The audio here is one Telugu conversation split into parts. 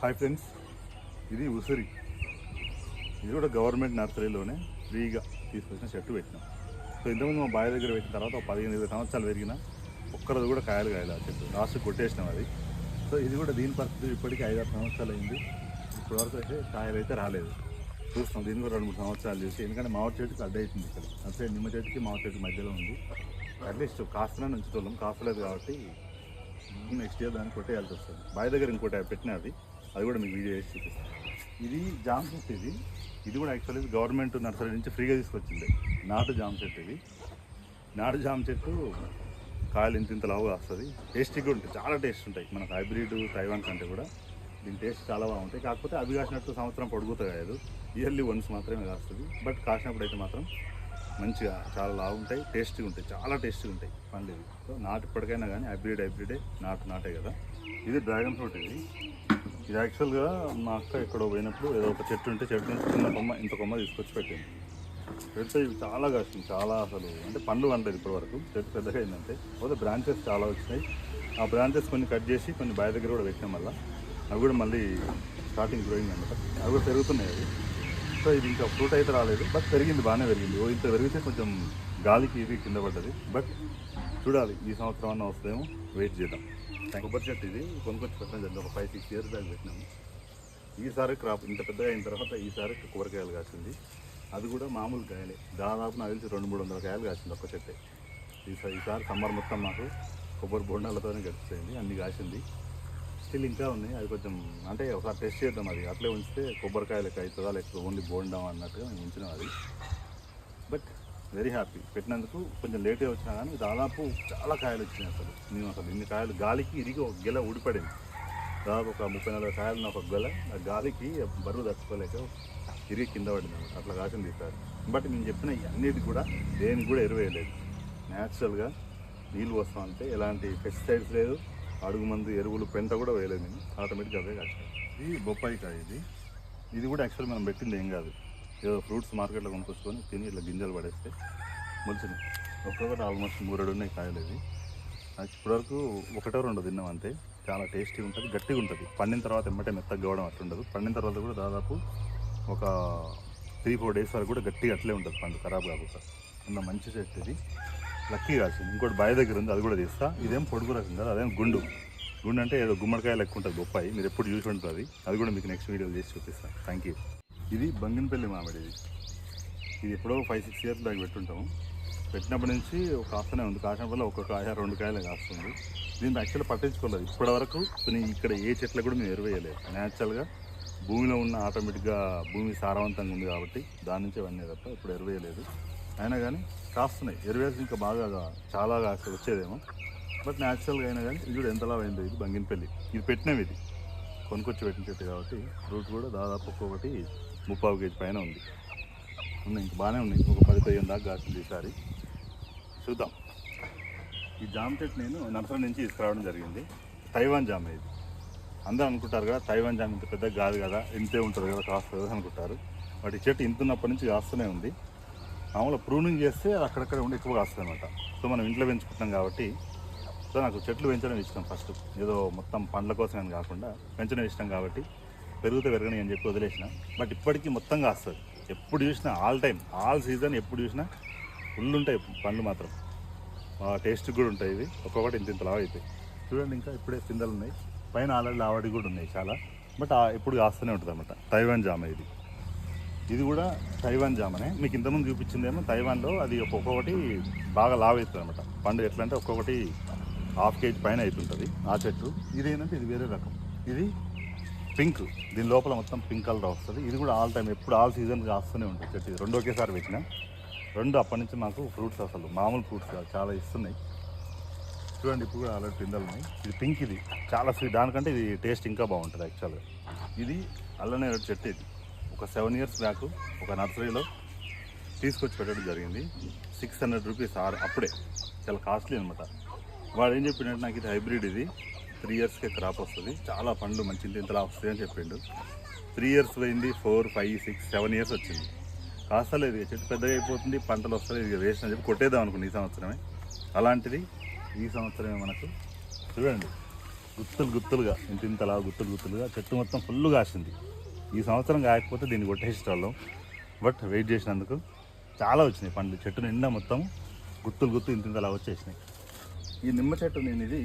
హాయ్ ఫ్రెండ్స్ ఇది ఉసిరి. ఇది కూడా గవర్నమెంట్ నర్సరీలోనే ఫ్రీగా తీసుకొచ్చిన చెట్టు పెట్టినాం. సో ఇంతకుముందు మా బావి దగ్గర పెట్టిన తర్వాత పదిహేను ఇరవై సంవత్సరాలు పెరిగిన ఒక్కరోజు కూడా కాయలు కాయలు ఆ చెట్టు. లాస్ట్ కొట్టేసినాం అది. సో ఇది కూడా దీని పరిస్థితి ఇప్పటికీ ఐదారు సంవత్సరాలు అయింది. ఇప్పటివరకు అయితే కాయలు అయితే రాలేదు. చూస్తాం దీన్ని కూడా రెండు మూడు సంవత్సరాలు చూసి. ఎందుకంటే మామిడి చెట్టుకి అడ్డ అవుతుంది ఇక్కడ. అసలు నిమ్మ చెట్టుకి మామిడి చెట్టు మధ్యలో ఉంది. అట్లీస్ట్ కాస్తనే ఉంచుతున్నాం కాస్తలేదు కాబట్టి నెక్స్ట్ ఇయర్ దాన్ని కొట్టేయాల్సి వస్తుంది. బావి దగ్గర ఇంకోటి పెట్టిన అది కూడా మీకు వీడియో చేసి చూపిస్తాను ఇది జామ చెట్టు ఇది. ఇది కూడా యాక్చువల్లీ గవర్నమెంట్ నర్సరీ నుంచి ఫ్రీగా తీసుకొచ్చింది. నాటు జామ చెట్టు ఇది. నాటు జామ చెట్టు కాయలు ఇంత ఇంత లావుగా వస్తుంది. టేస్టీగా ఉంటాయి. చాలా టేస్ట్ ఉంటాయి. మనకు హైబ్రిడ్ తైవాన్ కంటే కూడా దీని టేస్ట్ చాలా బాగుంటాయి. కాకపోతే అవి కాసినట్టు సంవత్సరం పొడుగుతా కాదు ఇయర్లీ వన్స్ మాత్రమే కాస్తుంది. బట్ కాసినప్పుడు అయితే మాత్రం మంచిగా చాలా లావుంటాయి టేస్టీగా ఉంటాయి. చాలా టేస్టీగా ఉంటాయి. పండ్లు సో నాటు ఇప్పటికైనా కానీ హైబ్రిడ్ హైబ్రిడే నాటు నాటే కదా. ఇది డ్రాగన్ ఫ్రూట్ ఇది. ఇది యాక్చువల్గా మా అక్క ఎక్కడో పోయినప్పుడు ఏదో ఒక చెట్టు ఉంటే చెట్టు నుంచి చిన్న కొమ్మ ఇంత కొమ్మ తీసుకొచ్చి పెట్టింది. పెడితే ఇవి చాలా కాసింది చాలా అసలు. అంటే పండ్లు వండలేదు ఇప్పటి వరకు చెట్టు పెద్దగా అయిందంటే. పోతే బ్రాంచెస్ చాలా వచ్చినాయి. ఆ బ్రాంచెస్ కొన్ని కట్ చేసి కొన్ని బావి దగ్గర కూడా పెట్టాం మళ్ళీ. అవి కూడా మళ్ళీ స్టార్టింగ్ గ్రోయింగ్ అనమాట అవి కూడా పెరుగుతున్నాయి అవి. సో ఇది ఇంకా ఫ్రూట్ అయితే రాలేదు. బట్ పెరిగింది బాగానే పెరిగింది. ఓ ఇంత పెరిగితే కొంచెం గాలికి ఇది కింద పడ్డది. బట్ చూడాలి ఈ సంవత్సరం అన్న వస్తేమో వెయిట్ చేద్దాం. కొబ్బరి చెట్టు ఇది. కొనుక్కొచ్చి పెట్టడం జరిగింది. ఒక ఫైవ్ సిక్స్ ఇయర్స్ దాకా పెట్టినాము. ఈసారి క్రాప్ ఇంత పెద్దగా అయిన తర్వాత ఈసారి కొబ్బరికాయలు కాసింది. అది కూడా మామూలు కాయలే. దాదాపు నాకు తెలిసి రెండు మూడు వందల కాయలు కాసింది ఒక్క చెట్టే. ఈసారి ఈసారి సమ్మర్ మొత్తం మాకు కొబ్బరి బొండాలతోనే గడిచిపోయింది. అన్ని కాసింది. స్టిల్ ఇంకా ఉన్నాయి. అది కొంచెం అంటే ఒకసారి టెస్ట్ చేద్దాం అది. అట్లే ఉంచితే కొబ్బరికాయలకు అవుతుందా? లేకపోతే ఓన్లీ బోండా అన్నట్టుగా మేము ఉంచినాం అది. బట్ వెరీ హ్యాపీ పెట్టినందుకు కొంచెం లేట్గా వచ్చినా కానీ దాదాపు చాలా కాయలు వచ్చినాయి అసలు. మేము అసలు ఇన్ని కాయలు గాలికి ఇరిగి ఒక గెల ఊడిపడింది. దాదాపు ఒక ముప్పై నలభై కాయలు నాకు ఒక గెల ఆ గాలికి బరువు తట్టుకోలేక ఇరిగి కింద పడింది అట్లా కాసింది ఈసారి బట్ నేను చెప్పిన అన్నిటి కూడా దేనికి కూడా ఎరువేయలేదు. న్యాచురల్గా నీళ్ళు వస్తాం అంటే ఎలాంటి పెస్టిసైడ్స్ లేదు. అడుగు మందు ఎరువులు పెంట కూడా వేయలేదు నేను. ఆటోమేటిక్గా అవే కాస్తాయి. ఇది బొప్పాయి కాయ ఇది. ఇది కూడా యాక్చువల్ మనం పెట్టింది ఏం కాదు. ఏదో ఫ్రూట్స్ మార్కెట్లో కొనుక్కొచ్చుకొని తిని ఇట్లా గింజలు పడేస్తే మొలిచినాయి ఒక్కొక్కటి ఆల్మోస్ట్ మూరేడు ఉన్నాయి కాయలు ఇవి. ఇప్పటివరకు ఒకటో రెండు తిన్నాం అంతే. చాలా టేస్టీ ఉంటుంది గట్టిగా ఉంటుంది. పండిన తర్వాత ఎమ్మటే మెత్తగా కావడం అట్లుండదు పండిన తర్వాత కూడా దాదాపు ఒక త్రీ ఫోర్ డేస్ వరకు కూడా గట్టిగా అట్లే ఉంటుంది పండు ఖరాబ్ కాకుండా. ఉన్న మంచి చెట్టు ఇది. లక్కీ కాసింది. ఇంకోటి బావి దగ్గర ఉంది అది కూడా తీస్తా. ఇదేం పొడుగు రకం కదా అదేం గుండు. గుండు అంటే ఏదో గుమ్మడికాయ లెక్క ఉంటుంది బొప్పాయి. మీరు ఎప్పుడు చూసి ఉంటుంది అది. అది కూడా మీకు నెక్స్ట్ వీడియో చేసి చూపిస్తాను థ్యాంక్ యూ ఇది బంగినపల్లి మామిడి. ఇది ఇది ఎప్పుడో ఫైవ్ సిక్స్ ఇయర్స్ బ్యాక్ పెట్టుంటాము. పెట్టినప్పటి నుంచి ఒక కాస్తనే ఉంది. కాసిన వల్ల ఒక కాయ రెండు కాయలే కాస్తుంది. దీన్ని యాక్చువల్గా పట్టించుకోలేదు. ఇప్పటి వరకు కొన్ని ఇక్కడ ఏ చెట్లకు కూడా మేము ఎరువేయలేదు. న్యాచురల్గా భూమిలో ఉన్న ఆటోమేటిక్గా భూమి సారవంతంగా ఉంది కాబట్టి దాని నుంచి అవన్నీ తప్ప ఇప్పుడు ఎరువేయలేదు. అయినా కానీ కాస్తున్నాయి. ఎరువేసి ఇంకా బాగా చాలా కాస్త వచ్చేదేమో. బట్ న్యాచురల్గా అయినా కానీ ఇది కూడా ఎంతలా అయిందో ఇది బంగినపల్లి. ఇది పెట్టినవి ఇది. కొనుక్కొచ్చి పెట్టిన చెట్టు కాబట్టి రూట్ కూడా దాదాపు ఒక్కొక్కటి ముప్పావు కేజీ పైన ఉంది. ఉన్నాయి ఇంక బాగానే ఉన్నాయి. ఒక పది పదిహేను దాకా కాసింది ఈసారి. చూద్దాం. ఈ జామ చెట్టు నేను నర్సరీ నుంచి తీసుకురావడం జరిగింది. తైవాన్ జామ ఇది. అందరూ అనుకుంటారు కదా తైవాన్ జామ ఇంత పెద్ద కాదు కదా ఇంతే ఉంటుంది కదా కాస్తుంది కదా అనుకుంటారు. బట్ ఈ చెట్టు ఇంత ఉన్నప్పటి నుంచి కాస్తూనే ఉంది. మామూలుగా ప్రూనింగ్ చేస్తే అక్కడక్కడ ఉండి ఎక్కువ కాస్తుంది అనమాట సో మనం ఇంట్లో పెంచుకుంటాం కాబట్టి సో నాకు చెట్లు పెంచడం ఇష్టం ఫస్ట్. ఏదో మొత్తం పండ్ల కోసం అని కాకుండా పెంచడం ఇష్టం కాబట్టి పెరుగుతే పెరగని అని చెప్పి వదిలేసిన. బట్ ఇప్పటికీ మొత్తం కాస్తుంది. ఎప్పుడు చూసినా ఆల్ టైం ఆల్ సీజన్ ఎప్పుడు చూసినా ఫుల్ ఉంటాయి పండ్లు మాత్రం. టేస్ట్ కూడా ఉంటాయి ఇవి. ఒక్కొక్కటి ఇంత ఇంత లావు అవుతాయి చూడండి ఇంకా ఇప్పుడే పిందలు ఉన్నాయి. పైన ఆల్రెడీ లావడి కూడా ఉన్నాయి చాలా. బట్ ఎప్పుడు కాస్తూనే ఉంటుంది అనమాట తైవాన్ జామ ఇది. ఇది కూడా తైవాన్ జామనే. మీకు ఇంతకుముందు చూపించిందేమో తైవాన్లో అది ఒక్కొక్కటి బాగా లావ్ అవుతుంది అనమాట పండు ఎట్లా అంటే ఒక్కొక్కటి హాఫ్ కేజీ పైన అవుతుంటుంది ఆ చెట్టు. ఇది ఏంటంటే ఇది వేరే రకం. ఇది పింక్. దీని లోపల మొత్తం పింక్ కలర్ వస్తుంది. ఇది కూడా ఆల్ టైం ఎప్పుడు ఆల్ సీజన్ కాస్తూనే ఉంటుంది చెట్టు. ఇది రెండు ఒకేసారి పెట్టిన. రెండు అప్పటి నుంచి మాకు ఫ్రూట్స్ అసలు మామూలు ఫ్రూట్స్ కాదు చాలా ఇస్తున్నాయి. చూడండి ఇప్పుడు కూడా ఆల్రెడీ పిందెలు ఉన్నాయి. ఇది పింక్ ఇది. చాలా స్వీట్ దానికంటే ఇది టేస్ట్ ఇంకా బాగుంటుంది యాక్చువల్గా ఇది అల్లనే చెట్టు ఇది. ఒక సెవెన్ ఇయర్స్ బ్యాక్ ఒక నర్సరీలో తీసుకొచ్చి పెట్టడం జరిగింది. సిక్స్ హండ్రెడ్ రూపీస్ ఆరు అప్పుడే. చాలా కాస్ట్లీ అనమాట వాడు ఏం చెప్పిండంటే నాకు ఇది హైబ్రిడ్ ఇది. త్రీ ఇయర్స్కే క్రాప్ వస్తుంది. చాలా పండ్లు మంచి ఇంతలా వస్తాయి అని చెప్పిండు. త్రీ ఇయర్స్ పోయింది four five six seven years వచ్చింది. కాస్తలేదు ఇక చెట్టు పెద్దగా అయిపోతుంది పంటలు వస్తాయి ఇక వేస్ట్ అని చెప్పి కొట్టేద్దాం అనుకుని ఈ సంవత్సరమే. అలాంటిది ఈ సంవత్సరమే మనకు చూడండి గుత్తులు గుత్తులుగా ఇంత ఇంతలా గుత్తులు గుత్తులుగా చెట్టు మొత్తం ఫుల్ కాసింది. ఈ సంవత్సరం కాకపోతే దీన్ని కొట్టేసేటోళ్ళం బట్ వెయిట్ చేసినందుకు చాలా వచ్చినాయి పండ్లు. చెట్టు నిండా మొత్తం గుత్తులు గుత్తు ఇంత ఇంతలా వచ్చేసినాయి. ఈ నిమ్మ చెట్టు నేను ఇది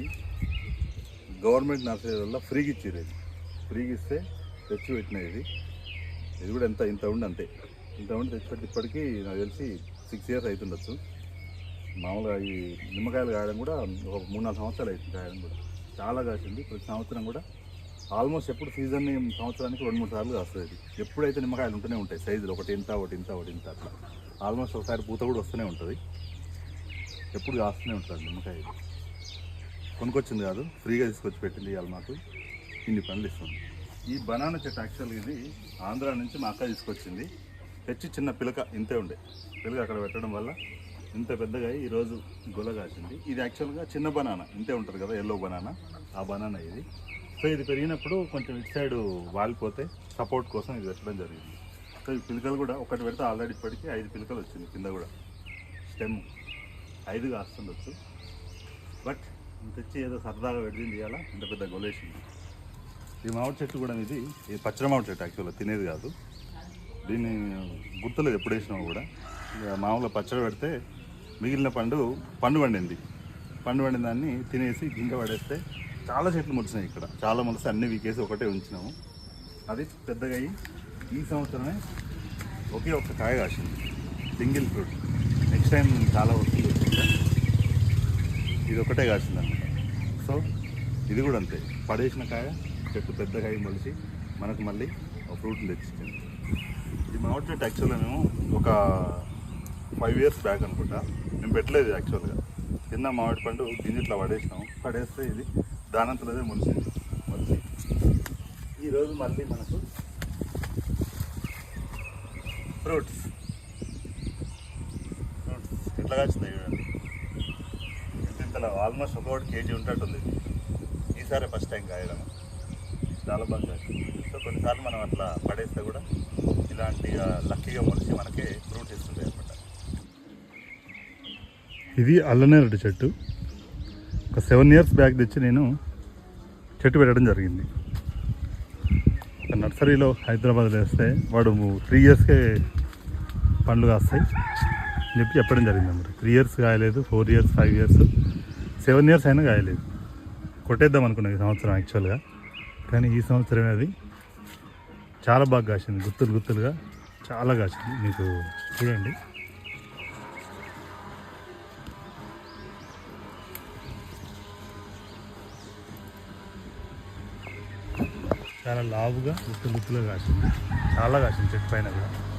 గవర్నమెంట్ నర్సరీ వల్ల ఫ్రీగా ఇచ్చారు ఇది. ఫ్రీగా ఇస్తే తెచ్చి పెట్టిన ఇది. ఇది కూడా ఎంత ఇంత ఉండి అంతే. ఇంత ఉండి తెచ్చిపెట్టి ఇప్పటికీ నాకు తెలిసి సిక్స్ ఇయర్స్ అవుతుండొచ్చు మామూలుగా ఈ నిమ్మకాయలు కాయడం కూడా ఒక మూడు నాలుగు సంవత్సరాలు అవుతుంది కాయడం కూడా. చాలా కాసింది. ప్రతి సంవత్సరం కూడా ఆల్మోస్ట్ ఎప్పుడు సీజన్ సంవత్సరానికి రెండు మూడు సార్లు కాస్తుంది ఇది. ఎప్పుడైతే నిమ్మకాయలు ఉంటూనే ఉంటాయి సైజులు ఒకటి ఇంత ఒకటి ఇంత ఒకటి ఇంత అట్లా. ఆల్మోస్ట్ ఒకసారి పూత కూడా వస్తూనే ఉంటుంది. ఎప్పుడు కాస్తూనే ఉంటుంది నిమ్మకాయ కొనుక్కొచ్చింది కాదు ఫ్రీగా తీసుకొచ్చి పెట్టింది ఇవాళ మాకు. ఇన్ని పనులు ఇస్తుంది ఈ బనానా చెట్టు యాక్చువల్గా ఇది ఆంధ్ర నుంచి మా అక్క తీసుకొచ్చింది. తెచ్చి చిన్న పిలక ఇంతే ఉండే. పిలక అక్కడ పెట్టడం వల్ల ఇంత పెద్దగా ఈరోజు గొల కాసింది. ఇది యాక్చువల్గా చిన్న బనానా ఇంతే ఉంటుంది కదా ఎల్లో బనానా. ఆ బనానా ఇది. సో ఇది పెరిగినప్పుడు కొంచెం ఇటు సైడ్ వాలిపోతే సపోర్ట్ కోసం ఇది పెట్టడం జరిగింది. సో ఈ పిలకలు కూడా ఒకటి పెడితే ఆల్రెడీ ఇప్పటికీ ఐదు పిలకలు వచ్చింది కింద కూడా. స్టెమ్ ఐదు కాస్తుండొచ్చు. బట్ తెచ్చి ఏదో సరదాగా పెట్టింది ఇవాళ ఇంత పెద్ద గొలేసింది ఈ మామిడి చెట్టు కూడా ఇది ఇది పచ్చడి మామిడి చెట్టు యాక్చువల్గా తినేది కాదు. దీన్ని గుర్తులేదు ఎప్పుడు వేసినావు కూడా. ఇక మామూలుగా పచ్చడి పెడితే మిగిలిన పండు పండు పండింది. పండు పండిన దాన్ని తినేసి గింజ పడేస్తే చాలా చెట్లు మొలిచినాయి ఇక్కడ. చాలా మొలిసి అన్ని వీకేసి ఒకటే ఉంచినాము. అది పెద్దగా అయ్యి ఈ సంవత్సరమే ఒకే ఒక్క కాయ కాసింది. Single fruit. నెక్స్ట్ టైం చాలా వస్తుంది. ఇది ఒకటే కాసిందనమాట. సో ఇది కూడా అంతే. పడేసిన కాయ చెట్టు పెద్ద కాయ మొలిచి మనకు మళ్ళీ ఒక ఫ్రూట్ని తెచ్చిచ్చింది. ఈ మామిడి చెట్టు యాక్చువల్గా మేము ఒక ఫైవ్ ఇయర్స్ బ్యాక్ అనుకుంటా. మేము పెట్టలేదు యాక్చువల్గా కింద మామిడి పండు గింజ ఇట్లా పడేస్తే ఇది దానంతలదే మొలిచింది మొలిచి ఈరోజు మళ్ళీ మనకు ఫ్రూట్స్. ఫ్రూట్స్. ఇట్లా కాచింది చూడండి ఇంతలో ఆల్మోస్ట్ ఒకటి కేజీ ఉంటట్టుంది. ఈసారి ఫస్ట్ టైం కాయడం. చాలా బాగా సో కొన్నిసార్లు మనం అట్లా పడేస్తే కూడా ఇలాంటి లక్కీగా మొలిచి మనకి ఫ్రూట్ ఇస్తుంటాయి అనమాట ఇది అల్లనేరుడు చెట్టు. ఒక సెవెన్ ఇయర్స్ బ్యాక్ తెచ్చి నేను చెట్టు పెట్టడం జరిగింది. ఒక నర్సరీలో హైదరాబాద్లో వేస్తే వాడు త్రీ ఇయర్స్కే పండ్లు కాస్తాయి అని చెప్పి చెప్పడం జరిగింది. అన్నమాట three years కాయలేదు four years five years seven years అయినా కాయలేదు. కొట్టేద్దాం అనుకున్నాను ఈ సంవత్సరం యాక్చువల్గా కానీ ఈ సంవత్సరమే అది. చాలా బాగా కాసింది. గుత్తులు గుత్తులుగా చాలా కాసింది. మీకు చూడండి. చాలా లావుగా గుత్తులు గుత్తులుగా కాసింది. చాలా కాసింది చెట్టు పైన కూడా.